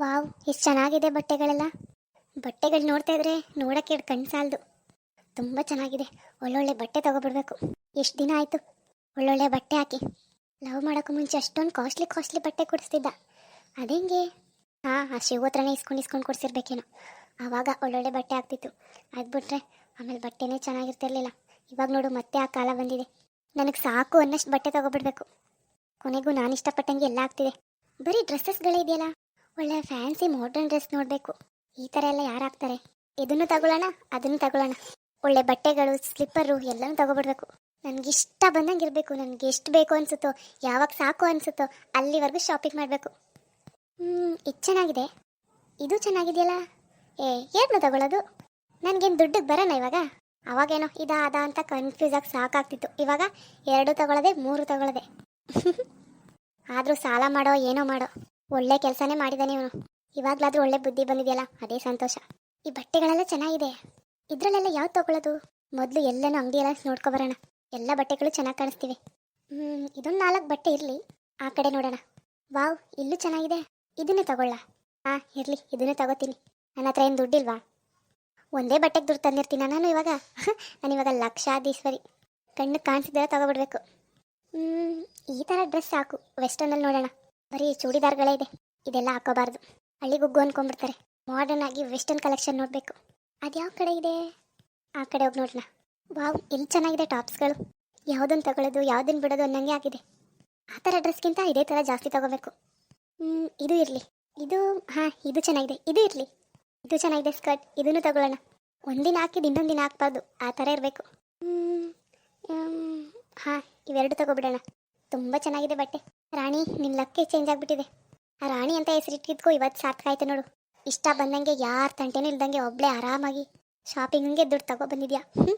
Wow, ಎಷ್ಟು ಚೆನ್ನಾಗಿದೆ ಬಟ್ಟೆಗಳೆಲ್ಲ. ಬಟ್ಟೆಗಳು ನೋಡ್ತಾ ಇದ್ರೆ ನೋಡಕ್ಕೆ ಎರಡು ಕಣ್ಣು ಸಾಲದು. ತುಂಬ ಚೆನ್ನಾಗಿದೆ. ಒಳ್ಳೊಳ್ಳೆ ಬಟ್ಟೆ ತಗೊಬಿಡ್ಬೇಕು ಎಷ್ಟು ದಿನ ಆಯಿತು? ಒಳ್ಳೊಳ್ಳೆ ಬಟ್ಟೆ ಹಾಕಿ. ಲವ್ ಮಾಡೋಕ್ಕೂ ಮುಂಚೆ ಅಷ್ಟೊಂದು ಕಾಸ್ಟ್ಲಿ ಕಾಸ್ಟ್ಲಿ ಬಟ್ಟೆ ಕೊಡಿಸ್ತಿದ್ದ. ಅದೇಂಗೆ? ಹಾಂ, ಆ ಶಿವ ಹತ್ರನೇ ಇಸ್ಕೊಂಡು ಇಸ್ಕೊಂಡು ಕೊಡಿಸಿರ್ಬೇಕೇನೋ. ಆವಾಗ ಒಳ್ಳೊಳ್ಳೆ ಬಟ್ಟೆ ಆಗ್ತಿತ್ತು. ಅದು ಬಿಟ್ರೆ ಆಮೇಲೆ ಬಟ್ಟೆನೇ ಚೆನ್ನಾಗಿರ್ತಿರ್ಲಿಲ್ಲ. ಇವಾಗ ನೋಡು ಮತ್ತೆ ಆ ಕಾಲ ಬಂದಿದೆ. ನನಗೆ ಸಾಕು ಅನ್ನಷ್ಟು ಬಟ್ಟೆ ತಗೊಬಿಡ್ಬೇಕು ಕೊನೆಗೂ ನಾನು ಇಷ್ಟಪಟ್ಟಂಗೆ ಎಲ್ಲ ಆಗ್ತಿದೆ. ಬರೀ ಡ್ರೆಸ್ಸಸ್ಗಳೇ ಇದೆಯಲ್ಲ? ಒಳ್ಳೆ ಫ್ಯಾನ್ಸಿ ಮಾಡರ್ನ್ ಡ್ರೆಸ್ ನೋಡಬೇಕು. ಈ ಥರ ಎಲ್ಲ ಯಾರು ಹಾಕ್ತಾರೆ? ಇದನ್ನು ತಗೊಳ್ಳೋಣ, ಅದನ್ನು ತಗೊಳ್ಳೋಣ. ಒಳ್ಳೆ ಬಟ್ಟೆಗಳು ಸ್ಲಿಪ್ಪರು ಎಲ್ಲನೂ ತಗೊಬಿಡ್ಬೇಕು. ನನಗೆ ಇಷ್ಟ ಬಂದಂಗೆ ಇರಬೇಕು. ನನಗೆ ಎಷ್ಟು ಬೇಕು ಅನಿಸುತ್ತೋ, ಯಾವಾಗ ಸಾಕು ಅನಿಸುತ್ತೋ, ಅಲ್ಲಿವರೆಗೂ ಶಾಪಿಂಗ್ ಮಾಡಬೇಕು. ಹ್ಞೂ ಇದು ಚೆನ್ನಾಗಿದೆ. ಇದು ಚೆನ್ನಾಗಿದೆಯಲ್ಲ? ಏ ಏನು ತಗೊಳ್ಳೋದು ನನಗೇನು ದುಡ್ಡಿಗೆ ಬರೋಣ ಇವಾಗ. ಅವಾಗೇನೋ ಇದಾ ಅಂತ ಕನ್ಫ್ಯೂಸ್ ಆಗಿ ಸಾಕಾಗ್ತಿತ್ತು. ಇವಾಗ ಎರಡು ತಗೊಳ್ಳೋದೆ ಮೂರು ತಗೊಳ್ಳೋದೆ ಆದರೂ ಸಾಲ ಮಾಡೋ, ಏನೋ ಮಾಡೋ. ಒಳ್ಳೆ ಕೆಲಸನೇ ಮಾಡಿದ್ದಾನೆ ಇವನು. ಇವಾಗ್ಲಾದ್ರೂ ಒಳ್ಳೆ ಬುದ್ಧಿ ಬಂದಿದೆಯಲ್ಲ, ಅದೇ ಸಂತೋಷ. ಈ ಬಟ್ಟೆಗಳೆಲ್ಲ ಚೆನ್ನಾಗಿದೆ. ಇದ್ರಲ್ಲೆಲ್ಲ ಯಾವ್ದು ತಗೊಳ್ಳೋದು ಮೊದಲು ಎಲ್ಲನೂ ಅಂಗಡಿಯೆಲ್ಲ ನೋಡ್ಕೊಬರೋಣ. ಎಲ್ಲ ಬಟ್ಟೆಗಳು ಚೆನ್ನಾಗಿ ಕಾಣಿಸ್ತಿವೆ. ಹ್ಞೂ ಇದೊಂದು ನಾಲ್ಕು ಬಟ್ಟೆ ಇರಲಿ. ಆ ಕಡೆ ನೋಡೋಣ. ವಾವ್, ಇಲ್ಲೂ ಚೆನ್ನಾಗಿದೆ. ಇದನ್ನೇ ತಗೊಳ್ಳ. ಹಾಂ ಇರಲಿ, ಇದನ್ನೇ ತಗೋತೀನಿ. ನನ್ನ ಹತ್ರ ಏನು ದುಡ್ಡಿಲ್ವಾ? ಒಂದೇ ಬಟ್ಟೆಗೆ ದುಡ್ಡು ತಂದಿರ್ತೀನಿ ನಾನು ಇವಾಗ? ನಾನು ಇವಾಗ ಲಕ್ಷಾಧೀಶ್ವರಿ. ಕಣ್ಣು ಕಾಣಿಸಿದ್ರೆ ತಗೊಬಿಡ್ಬೇಕು. ಈ ಥರ ಡ್ರೆಸ್ ಸಾಕು. ವೆಸ್ಟರ್ನಲ್ಲಿ ನೋಡೋಣ. ಬರೀ ಚೂಡಿದಾರ್ಗಳೇ ಇದೆ. ಇದೆಲ್ಲ ಹಾಕೋಬಾರ್ದು. ಹಳ್ಳಿಗುಗ್ಗು ಅನ್ಕೊಂಡ್ಬಿಡ್ತಾರೆ. ಮಾಡರ್ನ್ ಆಗಿ ವೆಸ್ಟರ್ನ್ ಕಲೆಕ್ಷನ್ ನೋಡಬೇಕು. ಅದು ಯಾವ ಕಡೆ ಇದೆ? ಆ ಕಡೆ ಹೋಗಿ ನೋಡೋಣ ವಾವ್ ಎಲ್ಲಿ ಚೆನ್ನಾಗಿದೆ ಟಾಪ್ಸ್ಗಳು. ಯಾವುದನ್ನು ತಗೊಳ್ಳೋದು ಯಾವುದನ್ನು ಬಿಡೋದು ಅನ್ನಂಗೆ ಆಗಿದೆ. ಆ ಥರ ಡ್ರೆಸ್ಗಿಂತ ಇದೇ ಥರ ಜಾಸ್ತಿ ತಗೋಬೇಕು. ಇದು ಇರಲಿ. ಇದು, ಹಾಂ, ಇದು ಚೆನ್ನಾಗಿದೆ. ಇದು ಇರಲಿ. ಇದು ಚೆನ್ನಾಗಿದೆ ಸ್ಕರ್ಟ್. ಇದನ್ನು ತಗೊಳ್ಳೋಣ ಒಂದಿನ ಹಾಕಿದ್ದು ಇನ್ನೊಂದು ದಿನ ಹಾಕ್ಬಾರ್ದು. ಆ ಥರ ಇರಬೇಕು. ಹಾಂ, ಇವೆರಡು ತಗೋಬಿಡೋಣ. ತುಂಬ ಚೆನ್ನಾಗಿದೆ ಬಟ್ಟೆ. ರಾಣಿ ನಿನ್ನ ಲಕ್ಕೇ ಚೇಂಜ್ ಆಗಿಬಿಟ್ಟಿದೆ. ಆ ರಾಣಿ ಅಂತ ಹೆಸರಿಟ್ಟಿದ್ಕೋ ಇವತ್ತು ಸಾರ್ಥಕ ಆಯ್ತು ನೋಡು. ಇಷ್ಟ ಬಂದಂಗೆ ಯಾರ ತಂಟೆನೂ ಇಲ್ದಂಗೆ ಒಬ್ಳೆ ಆರಾಮಾಗಿ ಶಾಪಿಂಗ್ಗೆ ದುಡ್ಡು ತಗೋ ಬಂದಿದ್ಯಾ. ಹ್ಞೂ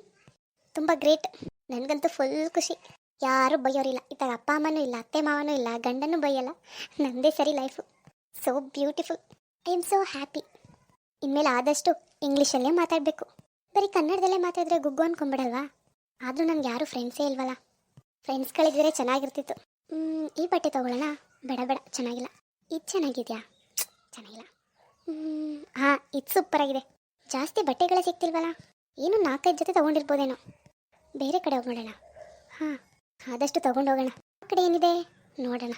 ತುಂಬ ಗ್ರೇಟ್ ನನಗಂತೂ ಫುಲ್ ಖುಷಿ. ಯಾರು ಬೈಯೋರಿಲ್ಲ. ಇತ್ತಾಗ ಅಪ್ಪ ಅಮ್ಮನೂ ಇಲ್ಲ, ಅತ್ತೆ ಮಾವನೂ ಇಲ್ಲ, ಗಂಡನೂ ಬೈಯಲ್ಲ. ನಂದೇ ಸರಿ life so beautiful I am so happy ಇನ್ಮೇಲೆ ಆದಷ್ಟು ಇಂಗ್ಲೀಷಲ್ಲೇ ಮಾತಾಡಬೇಕು. ಬರೀ ಕನ್ನಡದಲ್ಲೇ ಮಾತಾಡಿದ್ರೆ ಗುಗ್ಗು ಅನ್ಕೊಂಬಿಡಲ್ವಾ? ಆದರೂ ನನಗೆ ಯಾರು ಫ್ರೆಂಡ್ಸೇ ಇಲ್ವಲ್ಲ? ಫ್ರೆಂಡ್ಸ್ಗಳಿದ್ದರೆ ಚೆನ್ನಾಗಿರ್ತಿತ್ತು. ಈ ಬಟ್ಟೆ ತಗೊಳ್ಳೋಣ. ಬೇಡ ಬೇಡ. ಚೆನ್ನಾಗಿಲ್ಲ. ಇದು ಚೆನ್ನಾಗಿದೆಯಾ? ಚೆನ್ನಾಗಿಲ್ಲ. ಹಾಂ, ಇದು ಸೂಪರ್ ಆಗಿದೆ. ಜಾಸ್ತಿ ಬಟ್ಟೆಗಳೇ ಸಿಗ್ತಿಲ್ವಲ್ಲ ಏನು ನಾಲ್ಕೈದು ಜೊತೆ ತೊಗೊಂಡಿರ್ಬೋದೇನೋ? ಬೇರೆ ಕಡೆ ಹೋಗೋಣ ಹಾಂ, ಆದಷ್ಟು ತೊಗೊಂಡೋಗೋಣ. ಆ ಕಡೆ ಏನಿದೆ? ನೋಡೋಣ.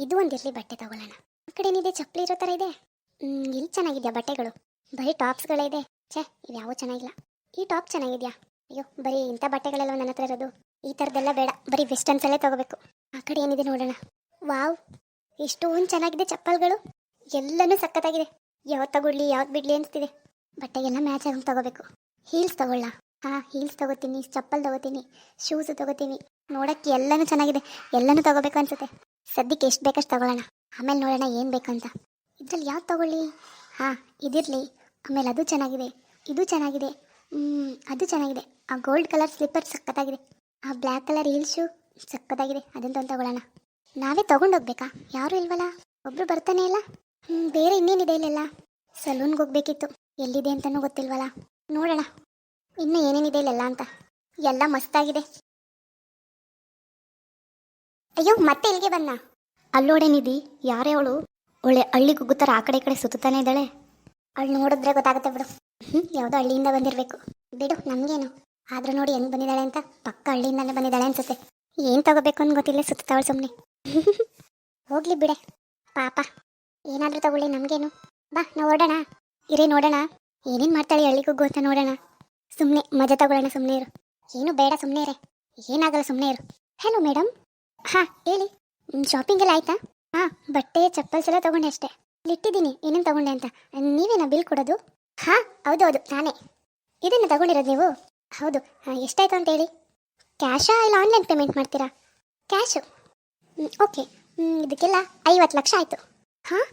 ಇದು ಒಂದಿರಲಿ ಬಟ್ಟೆ ತೊಗೊಳ್ಳೋಣ. ಆ ಕಡೆ ಏನಿದೆ? ಚಪ್ಪಲಿ ಇರೋ ಥರ ಇದೆ. ಇಲ್ಲಿ ಚೆನ್ನಾಗಿದೆಯಾ ಬಟ್ಟೆಗಳು? ಬರೀ ಟಾಪ್ಸ್ಗಳೇ ಇದೆ. ಛೇ, ಇವ್ಯಾವೂ ಚೆನ್ನಾಗಿಲ್ಲ. ಈ ಟಾಪ್ ಚೆನ್ನಾಗಿದೆಯಾ? ಅಯ್ಯೋ, ಬರೀ ಇಂಥ ಬಟ್ಟೆಗಳೆಲ್ಲ ನನ್ನ ಹತ್ರ ಇರೋದು? ಈ ಥರದ್ದೆಲ್ಲ ಬೇಡ. ಬರೀ ವೆಸ್ಟರ್ನ್ಸಲ್ಲೇ ತಗೋಬೇಕು. ಆ ಕಡೆ ಏನಿದೆ ನೋಡೋಣ. ವಾವ್, ಎಷ್ಟೊಂದು ಚೆನ್ನಾಗಿದೆ ಚಪ್ಪಲ್ಗಳು. ಎಲ್ಲನೂ ಸಖತ್ತಾಗಿದೆ. ಯಾವ್ದು ತಗೊಳ್ಳಿ, ಯಾವ್ದು ಬಿಡ್ಲಿ ಅನಿಸ್ತಿದೆ. ಬಟ್ಟೆಗೆಲ್ಲ ಮ್ಯಾಚ್ ಆಗಿ ತಗೋಬೇಕು. ಹೀಲ್ಸ್ ತಗೊಳ್ಳ. ಹಾಂ ಹೀಲ್ಸ್ ತಗೋತೀನಿ, ಚಪ್ಪಲ್ ತಗೋತೀನಿ ಶೂಸ್ ತಗೋತೀನಿ. ನೋಡಕ್ಕೆ ಎಲ್ಲನೂ ಚೆನ್ನಾಗಿದೆ. ಎಲ್ಲನೂ ತಗೋಬೇಕು ಅನ್ಸುತ್ತೆ. ಸದ್ಯಕ್ಕೆ ಎಷ್ಟು ಬೇಕಷ್ಟು ತಗೊಳ್ಳೋಣ. ಆಮೇಲೆ ನೋಡೋಣ ಏನು ಬೇಕು ಬೇಕಂತ ಇದ್ರಲ್ಲಿ ಯಾವ್ದು ತಗೊಳ್ಳಿ? ಹಾಂ, ಇದಿರಲಿ. ಆಮೇಲೆ ಅದು ಚೆನ್ನಾಗಿದೆ. ಇದು ಚೆನ್ನಾಗಿದೆ. ಅದು ಚೆನ್ನಾಗಿದೆ. ಆ ಗೋಲ್ಡ್ ಕಲರ್ ಸ್ಲಿಪ್ಪರ್ ಸಖತ್ತಾಗಿದೆ. ಆ ಬ್ಲ್ಯಾಕ್ ಕಲರ್ ಹೀಲ್ ಶೂ ಸಕ್ಕದಾಗಿದೆ ಅದನ್ನ ತಂದು ತಗೊಳ್ಳೋಣ. ನಾವೇ ತಗೊಂಡೋಗ್ಬೇಕಾ? ಯಾರೂ ಇಲ್ವಲ್ಲ? ಒಬ್ರು ಬರ್ತಾನೆ ಇಲ್ಲ? ಹ್ಮ್, ಬೇರೆ ಇನ್ನೇನಿದೆ ಇಲ್ಲೆಲ್ಲ? ಸಲೂನ್ಗೆ ಹೋಗ್ಬೇಕಿತ್ತು. ಎಲ್ಲಿದೆ ಅಂತಲೂ ಗೊತ್ತಿಲ್ವಲ್ಲ? ನೋಡೋಣ. ಇನ್ನೂ ಏನೇನಿದೆ ಇಲ್ಲೆಲ್ಲ ಅಂತ. ಎಲ್ಲ ಮಸ್ತಾಗಿದೆ. ಅಯ್ಯೋ ಮತ್ತೆ ಇಲ್ಲಿಗೆ ಬನ್ನ? ಅಲ್ಲೋಡೆ ನಿಧಿ ಯಾರೇ ಅವಳು? ಒಳ್ಳೆ ಹಳ್ಳಿ ಗುಗ್ಗುತ್ತರ ಆ ಕಡೆ ಈ ಕಡೆ ಸುತ್ತಾನೆ ಇದ್ದಾಳೆ. ಅವಳು ನೋಡಿದ್ರೆ ಗೊತ್ತಾಗುತ್ತೆ ಬಿಡು. ಹ್ಞೂ ಯಾವುದೋ ಹಳ್ಳಿಯಿಂದ ಬಂದಿರಬೇಕು. ಬಿಡು ನಮಗೇನು. ಆದ್ರೂ ನೋಡಿ ಹೆಂಗ್ ಬಂದಿದ್ದಾಳೆ ಅಂತ ಪಕ್ಕ ಹಳ್ಳಿಯಿಂದಾನೆ ಬಂದಿದ್ದಾಳೆ ಅನ್ಸುತ್ತೆ. ಏನು ತಗೋಬೇಕು ಅಂತ ಗೊತ್ತಿಲ್ಲ ಸುತ್ತಾವಳು ಸುಮ್ಮನೆ ಹೋಗ್ಲಿ ಬಿಡೆ. ಪಾಪ. ಏನಾದರೂ ತಗೊಳ್ಳಿ, ನಮಗೇನು. ಬಾ, ನಾವು ಓಡೋಣ. ಇರೇ, ನೋಡೋಣ. ಏನೇನು ಮಾಡ್ತಾಳೆ ಹಳ್ಳಿ ಗುಗ್ಗು ಅಂತ ನೋಡೋಣ. ಸುಮ್ಮನೆ ಮಜಾ ತಗೊಳ್ಳೋಣ ಸುಮ್ಮನೆ ಇರು. ಏನು ಬೇಡ ಸುಮ್ಮನೆ ಇರೇ. ಏನಾಗಲ್ಲ ಸುಮ್ಮನೆ ಇರು. ಹಲೋ ಮೇಡಮ್ ಹಾಂ, ಹೇಳಿ. ಶಾಪಿಂಗ್ ಎಲ್ಲ ಆಯ್ತಾ? ಹಾಂ, ಬಟ್ಟೆ, ಚಪ್ಪಲ್ಸ್ ಎಲ್ಲ ತಗೊಂಡೆ ಅಷ್ಟೇ. ಇಲ್ಲಿ ಇಟ್ಟಿದ್ದೀನಿ. ಏನೇನು ತಗೊಂಡೆ ಅಂತ. ನೀವೇನಾ ಬಿಲ್ ಕೊಡೋದು? ಹಾಂ, ಹೌದು ಹೌದು, ನಾನೇ. ಇದನ್ನು ತಗೊಂಡಿರೋದು ನೀವು? ಹೌದು. ಎಷ್ಟಾಯ್ತು ಅಂತ ಹೇಳಿ. ಕ್ಯಾಶಾ ಇಲ್ಲ ಆನ್ಲೈನ್ ಪೇಮೆಂಟ್ ಮಾಡ್ತೀರಾ? ಕ್ಯಾಶು ಓಕೆ ಇದಕ್ಕೆಲ್ಲ ಐವತ್ತು ಲಕ್ಷ ಆಯಿತು. ಹಾಂ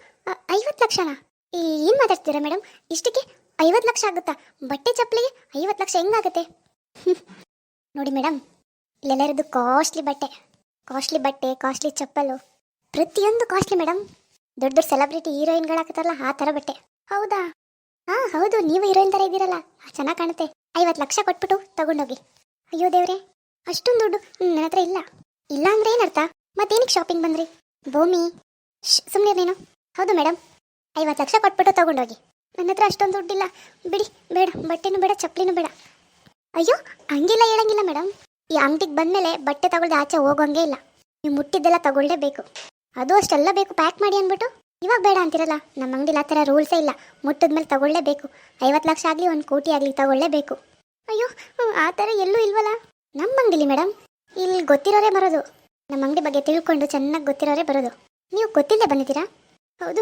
ಐವತ್ತು ಲಕ್ಷನಾ? ಏನು ಮಾತಾಡ್ತೀರಾ ಮೇಡಮ್ ಇಷ್ಟಕ್ಕೆ ಐವತ್ತು ಲಕ್ಷ ಆಗುತ್ತಾ? ಬಟ್ಟೆ ಚಪ್ಪಲಿಗೆ ಐವತ್ತು ಲಕ್ಷ ಹೆಂಗಾಗುತ್ತೆ? ನೋಡಿ ಮೇಡಮ್ ಇಲ್ಲೆಲ್ಲರದ್ದು ಕಾಸ್ಟ್ಲಿ ಬಟ್ಟೆ. ಕಾಸ್ಟ್ಲಿ ಬಟ್ಟೆ ಕಾಸ್ಟ್ಲಿ ಚಪ್ಪಲು. ಪ್ರತಿಯೊಂದು ಕಾಸ್ಟ್ಲಿ ಮೇಡಮ್ ದೊಡ್ಡ ದೊಡ್ಡ ಸೆಲೆಬ್ರಿಟಿ ಹೀರೋಯಿನ್ಗಳಾಗ್ತಾರಲ್ಲ ಆ ಥರ ಬಟ್ಟೆ. ಹೌದಾ? ಹಾಂ, ಹೌದು, ನೀವು ಹೀರೋಯಿನ್ ಥರ ಇದ್ದೀರಲ್ಲ. ಚೆನ್ನಾಗಿ ಕಾಣುತ್ತೆ. ಐವತ್ತು ಲಕ್ಷ ಕೊಟ್ಬಿಟ್ಟು ತಗೊಂಡೋಗಿ. ಅಯ್ಯೋ ದೇವ್ರೆ, ಅಷ್ಟೊಂದು ದುಡ್ಡು ನನ್ನ ಹತ್ರ ಇಲ್ಲ. ಇಲ್ಲ ಅಂದ್ರೆ ಏನರ್ಥ? ಮತ್ತೇನಕ್ಕೆ ಶಾಪಿಂಗ್ ಬಂದ್ರಿ? ಭೂಮಿ. ಸುಮ್ಮನೆ ನೀನು. ಹೌದು ಮೇಡಮ್ ಐವತ್ತು ಲಕ್ಷ ಕೊಟ್ಬಿಟ್ಟು ತಗೊಂಡೋಗಿ. ನನ್ನ ಹತ್ರ ಅಷ್ಟೊಂದು ದುಡ್ಡಿಲ್ಲ ಬಿಡಿ, ಬೇಡ. ಬಟ್ಟೆನೂ ಬೇಡ, ಚಪ್ಪಲಿನೂ ಬೇಡ. ಅಯ್ಯೋ, ಹಂಗಿಲ್ಲ, ಹೇಳಂಗಿಲ್ಲ ಮೇಡಮ್ ಈ ಅಂಗಡಿಗೆ ಬಂದಮೇಲೆ ಬಟ್ಟೆ ತಗೊಳ್ದೆ ಆಚೆ ಹೋಗೋಂಗೆ ಇಲ್ಲ. ನೀವು ಮುಟ್ಟಿದ್ದೆಲ್ಲ ತಗೊಳ್ಳೇಬೇಕು. ಅದು ಅಷ್ಟೆಲ್ಲ ಬೇಕು ಪ್ಯಾಕ್ ಮಾಡಿ ಅಂದ್ಬಿಟ್ಟು. ಇವಾಗ ಬೇಡ ಅಂತಿರಲ್ಲ, ನಮ್ಮ ಅಂಗಡಿಲಿ ಆ ಥರ ರೂಲ್ಸೇ ಇಲ್ಲ. ಮುಟ್ಟಿದ್ಮೇಲೆ ತಗೊಳ್ಳೇಬೇಕು. ಐವತ್ತು ಲಕ್ಷ ಆಗಲಿ, ಒಂದು ಕೋಟಿ ಆಗಲಿ ತಗೊಳ್ಳೇಬೇಕು. ಅಯ್ಯೋ, ಆ ಥರ ಎಲ್ಲೂ ಇಲ್ವಲ್ಲ? ನಮ್ಮ ಅಂಗಡಿಲಿ ಮೇಡಮ್ ಇಲ್ಲಿ ಗೊತ್ತಿರೋರೇ ಬರೋದು. ನಮ್ಮ ಅಂಗಡಿ ಬಗ್ಗೆ ತಿಳ್ಕೊಂಡು ಚೆನ್ನಾಗಿ ಗೊತ್ತಿರೋರೇ ಬರೋದು. ನೀವು ಗೊತ್ತಿಲ್ಲದೆ ಬಂದಿದ್ದೀರಾ? ಹೌದು.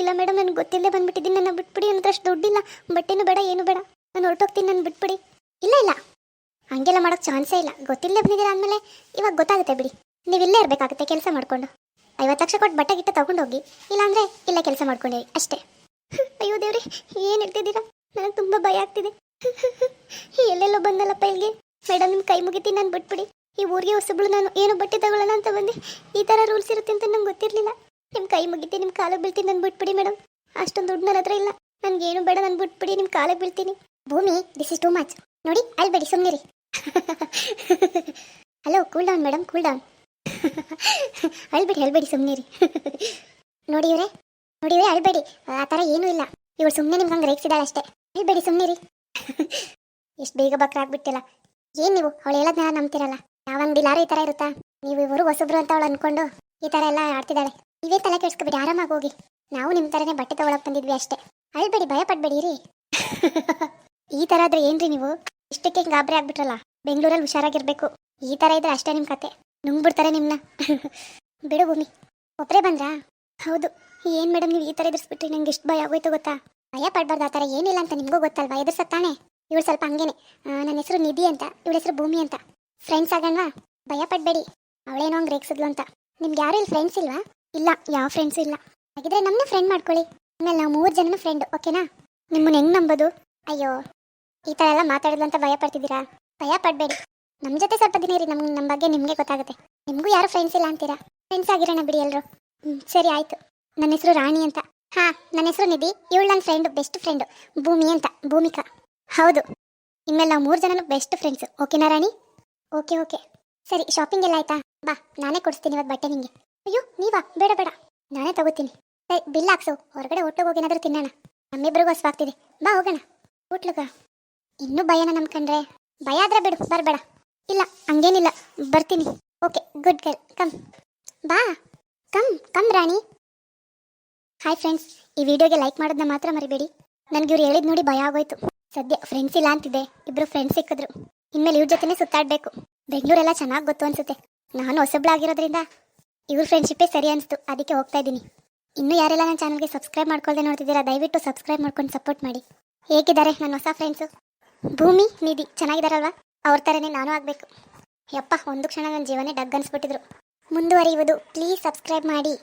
ಇಲ್ಲ ಮೇಡಮ್ ನನಗೆ ಗೊತ್ತಿಲ್ಲದೆ ಬಂದ್ಬಿಟ್ಟಿದ್ದೀನಿ. ನನ್ನ ಬಿಟ್ಬಿಡಿ ಹತ್ರ ಅಷ್ಟು ದುಡ್ಡಿಲ್ಲ. ಬಟ್ಟೆನೂ ಬೇಡ, ಏನು ಬೇಡ. ನಾನು ಹೊರಟೋಗ್ತೀನಿ ನಾನು ಬಿಟ್ಬಿಡಿ. ಇಲ್ಲ ಇಲ್ಲ. ಹಂಗೆಲ್ಲ ಮಾಡೋಕ್ಕೆ ಚಾನ್ಸೇ ಇಲ್ಲ. ಗೊತ್ತಿಲ್ಲದೆ ಬಂದಿದ್ದೀರಾ ಅಂದಮೇಲೆ ಇವಾಗ ಗೊತ್ತಾಗುತ್ತೆ ಬಿಡಿ. ನೀವು ಇಲ್ಲೇ ಇರಬೇಕಾಗುತ್ತೆ, ಕೆಲಸ ಮಾಡಿಕೊಂಡು. ಐವತ್ತು ಲಕ್ಷ ಕೊಟ್ಟು ಬಟ್ಟೆ ಗಿಟ್ಟ ತಗೊಂಡೋಗಿ ಇಲ್ಲಾಂದರೆ ಇಲ್ಲೇ ಕೆಲಸ ಮಾಡ್ಕೊಂಡಿರಿ ಅಷ್ಟೇ. ಅಯ್ಯೋ ದೇವ್ರಿ, ಏನು ಹೇಳ್ತಿದ್ದೀರಾ? ನನಗೆ ತುಂಬ ಭಯ ಆಗ್ತಿದೆ. ಎಲ್ಲೆಲ್ಲೋ ಬಂದಲ್ಲಪ್ಪ ಇಲ್ಲಿಗೆ ಮೇಡಮ್ ನಿಮ್ಮ ಕೈ ಮುಗಿತೀನಿ ನಾನು ಬಿಟ್ಬಿಡಿ. ಈ ಊರಿಗೆ ಹೊಸಬಳು ನಾನು ಏನು ಬಟ್ಟೆ ತಗೊಳ್ಳೋಣ ಅಂತ ಬಂದೆ. ಈ ಥರ ರೂಲ್ಸ್ ಇರುತ್ತೆ ಅಂತ ನಂಗೆ ಗೊತ್ತಿರಲಿಲ್ಲ. ನಿಮ್ಮ ಕೈ ಮುಗಿತಿ ನಿಮ್ಮ ಕಾಲಿಗೆ ಬೀಳ್ತೀನಿ, ನಾನು ಬಿಟ್ಬಿಡಿ ಮೇಡಮ್ ಅಷ್ಟೊಂದು ದುಡ್ಡು ನನ್ನ ಹತ್ರ ಇಲ್ಲ. ನನಗೇನು ಬೇಡ, ನಾನು ಬಿಟ್ಬಿಡಿ ನಿಮ್ಮ ಕಾಲಿಗೆ ಬೀಳ್ತೀನಿ. ಭೂಮಿ ದಿಸ್ ಇಸ್ ಟೂ ಮಚ್ ನೋಡಿ ಅಲ್ಬೇಡಿ ರೀ hello cool down madam cool down ಅಳ್ಬೇಡಿ ಅಳ್ಬೇಡಿ ರೀ ನೋಡಿ ಇವ್ರೆ ನೋಡಿ ಇವ್ರೆ, ಅಳ್ಬೇಡಿ. ಆ ಥರ ಏನೂ ಇಲ್ಲ. ಇವಳು ಸುಮ್ಮನೆ ನಿಮ್ಗೆ ಹಂಗೆ ರೇಗಿಸಿದಾಳೆ ಅಷ್ಟೇ. ಅಳ್ಬೇಡಿ ರೀ ಎಷ್ಟು ಬೇಗ ಬಕ್ರ ಆಗ್ಬಿಟ್ಟಿಲ್ಲ. ಏನು ನೀವು? ಅವಳು ಹೇಳೋದನ್ನ ನಂಬ್ತಿರಲ್ಲ? ಯಾವ ಅಂಗಡಿಲಾರು ಈ ಥರ ಇರುತ್ತಾ? ನೀವು ಇವರು ಹೊಸಬ್ರು ಅಂತ ಅವಳು ಅನ್ಕೊಂಡು ಈ ಥರ ಎಲ್ಲ ಆಡ್ತಿದ್ದಾಳೆ. ನೀವೇ ತಲೆ ಕೆಡ್ಸ್ಕೊಬೇಡಿ, ಆರಾಮಾಗಿ ಹೋಗಿ. ನಾವು ನಿಮ್ಮ ಥರನೇ ಬಟ್ಟೆ ತಗೊಳಕ್ ಬಂದಿದ್ವಿ ಅಷ್ಟೇ. ಅಳ್ಬೇಡಿ ಭಯ ಪಡ್ಬೇಡಿ ರೀ ಈ ಥರ ಆದ್ರೆ ಏನ್ರಿ ನೀವು? ಇಷ್ಟಕ್ಕೆ ಗಾಬರಿ ಆಗ್ಬಿಟ್ರಲ್ಲ? ಬೆಂಗಳೂರಲ್ಲಿ ಹುಷಾರಾಗಿರ್ಬೇಕು. ಈ ಥರ ಇದ್ರೆ ಅಷ್ಟೇ ನಿಮ್ಮ ಕತೆ. ನುಂಗ್ಬಿಡ್ತಾರೆ ನಿಮ್ಮನ್ನ ಬಿಡು ಭೂಮಿ ಒಬ್ಬರೇ ಬಂದ್ರಾ? ಹೌದು. ಏನು ಮೇಡಮ್ ನೀವು ಈ ಥರ ಎದುರಿಸ್ಬಿಟ್ರಿ, ನಂಗೆ ಎಷ್ಟು ಭಯ ಆಗೋಯ್ತು ಗೊತ್ತಾ? ಭಯ ಪಡ್ಬಾರ್ದು, ಆ ಥರ ಏನಿಲ್ಲ ಅಂತ ನಿಮಗೂ ಗೊತ್ತಲ್ವಾ? ಎದುರ್ಸತ್ತಾನೆ? ಇವಳು ಸ್ವಲ್ಪ ಹಂಗೇನೆ. ನನ್ನ ಹೆಸರು ನಿಧಿ ಅಂತ, ಇವಳ ಹೆಸರು ಭೂಮಿ ಅಂತ. ಫ್ರೆಂಡ್ಸ್ ಆಗಣ್ವಾ ಭಯ ಪಡಬೇಡಿ. ಅವಳೇನೋ ಹಂಗೆ ರೇಗ್ಸಿದ್ಲು ಅಂತ. ನಿಮ್ಗೆ ಯಾರು ಇಲ್ಲಿ ಫ್ರೆಂಡ್ಸ್ ಇಲ್ವಾ? ಇಲ್ಲ, ಯಾವ ಫ್ರೆಂಡ್ಸು ಇಲ್ಲ. ಹಾಗಿದ್ರೆ ನಮ್ಮನ್ನ ಫ್ರೆಂಡ್ ಮಾಡ್ಕೊಳ್ಳಿ. ಆಮೇಲೆ ನಾವು ಮೂರು ಜನನ ಫ್ರೆಂಡ್ ಓಕೆನಾ? ನಿಮ್ಮನ್ನ ಹೆಂಗ್ ನಂಬೋದು? ಅಯ್ಯೋ, ಈ ಥರ ಎಲ್ಲ ಮಾತಾಡಿದ್ಲು ಅಂತ ಭಯ ಪಡ್ತಿದ್ದೀರಾ? ಭಯ ಪಡಬೇಡಿ. ನಮ್ಮ ಜೊತೆ ಸ್ವಲ್ಪ ದಿನ ಇರಿ ನಮ್ಗೆ ನಮ್ಮ ಬಗ್ಗೆ ನಿಮಗೆ ಗೊತ್ತಾಗುತ್ತೆ. ನಿಮಗೂ ಯಾರು ಫ್ರೆಂಡ್ಸ್ ಇಲ್ಲ ಅಂತೀರಾ? ಫ್ರೆಂಡ್ಸ್ ಆಗಿರೋಣ ಬಿಡಿ ಎಲ್ಲರೂ ಹ್ಞೂ ಸರಿ ಆಯಿತು. ನನ್ನ ಹೆಸರು ರಾಣಿ ಅಂತ. ಹಾಂ, ನನ್ನ ಹೆಸರು ನಿಧಿ. ಇವಳು ನನ್ನ ಫ್ರೆಂಡು ಬೆಸ್ಟ್ ಫ್ರೆಂಡು ಭೂಮಿ ಅಂತ, ಭೂಮಿಕಾ. ಹೌದು. ಇನ್ಮೇಲೆ ಮೂರು ಜನನು ಬೆಸ್ಟ್ ಫ್ರೆಂಡ್ಸ್ ಓಕೆನಾ ರಾಣಿ? ಓಕೆ ಓಕೆ ಸರಿ ಶಾಪಿಂಗ್ ಎಲ್ಲ ಆಯ್ತಾ? ಬಾ, ನಾನೇ ಕೊಡಿಸ್ತೀನಿ ಇವತ್ತು ಬಟ್ಟೆ ನಿಮಗೆ ಅಯ್ಯೋ, ನೀವಾ? ಬೇಡ ಬೇಡ. ನಾನೇ ತಗೋತೀನಿ. ಸರಿ ಬಿಲ್ ಹಾಕ್ಸು. ಹೊರಗಡೆ ಒಟ್ಟಿಗೆ ಹೋಗಿ ಏನಾದರೂ ತಿನ್ನೋಣ. ನಮ್ಮಿಬ್ಬರಿಗೂ ಹೊಸವಾಗ್ತಿದೆ. ಬಾ, ಹೋಗೋಣ. ಊಟ್ಲಗ ಇನ್ನೂ ಭಯನ ನಮ್ಕಂಡ್ರೆ ಭಯ ಆದ್ರೆ ಬಿಡು, ಬರಬೇಡ. ಇಲ್ಲ, ಹಂಗೇನಿಲ್ಲ. ಬರ್ತೀನಿ. ಓಕೆ ಗುಡ್ ಗರ್ಲ್ ಕಮ್ ಬಾ. Come come Rani. Hi friends ಈ ವಿಡಿಯೋಗೆ ಲೈಕ್ ಮಾಡೋದನ್ನ ಮಾತ್ರ ಮರಿಬೇಡಿ. ನನಗೆ ಇವ್ರು ಹೇಳಿದ್ ನೋಡಿ ಭಯ ಆಗೋಯ್ತು. ಸದ್ಯ ಫ್ರೆಂಡ್ಸ್ ಇಲ್ಲ ಅಂತಿದೆ ಇಬ್ರು ಫ್ರೆಂಡ್ಸ್ ಸಿಕ್ಕಿದ್ರು. ಇನ್ಮೇಲೆ ಇವ್ರ ಜೊತೆನೇ ಸುತ್ತಾಡಬೇಕು. ಬೆಂಗಳೂರೆಲ್ಲ ಚೆನ್ನಾಗಿ ಗೊತ್ತು ಅನ್ಸುತ್ತೆ. ನಾನು ಹೊಸಬ್ಳಾಗಿರೋದ್ರಿಂದ ಇವ್ರ ಫ್ರೆಂಡ್ಶಿಪ್ಪೇ ಸರಿ ಅನಿಸ್ತು. ಅದಕ್ಕೆ ಹೋಗ್ತಾ ಇದ್ದೀನಿ. ಇನ್ನೂ ಯಾರೆಲ್ಲ ನನ್ನ ಚಾನಲ್ಗೆ ಸಬ್ಸ್ಕ್ರೈಬ್ ಮಾಡ್ಕೊಳ್ದೆ ನೋಡ್ತಿದ್ದೀರಾ, ದಯವಿಟ್ಟು ಸಬ್ಸ್ಕ್ರೈಬ್ ಮಾಡ್ಕೊಂಡು ಸಪೋರ್ಟ್ ಮಾಡಿ. ಹೇಗಿದ್ದಾರೆ ನನ್ನ ಹೊಸ ಫ್ರೆಂಡ್ಸು ಭೂಮಿ, ನಿಧಿ. ಚೆನ್ನಾಗಿದ್ದಾರಲ್ವಾ? ಅವ್ರ ಥರನೇ ನಾನು ಆಗಬೇಕು. ಯಪ್ಪ, ಒಂದು ಕ್ಷಣ ನನ್ನ ಜೀವನೇ ಡಗ್ ಅನ್ಸ್ಬಿಟ್ಟಿದ್ರು ಮುಂದುವರಿಯುವುದು. ಪ್ಲೀಸ್ ಸಬ್ಸ್ಕ್ರೈಬ್ ಮಾಡಿ.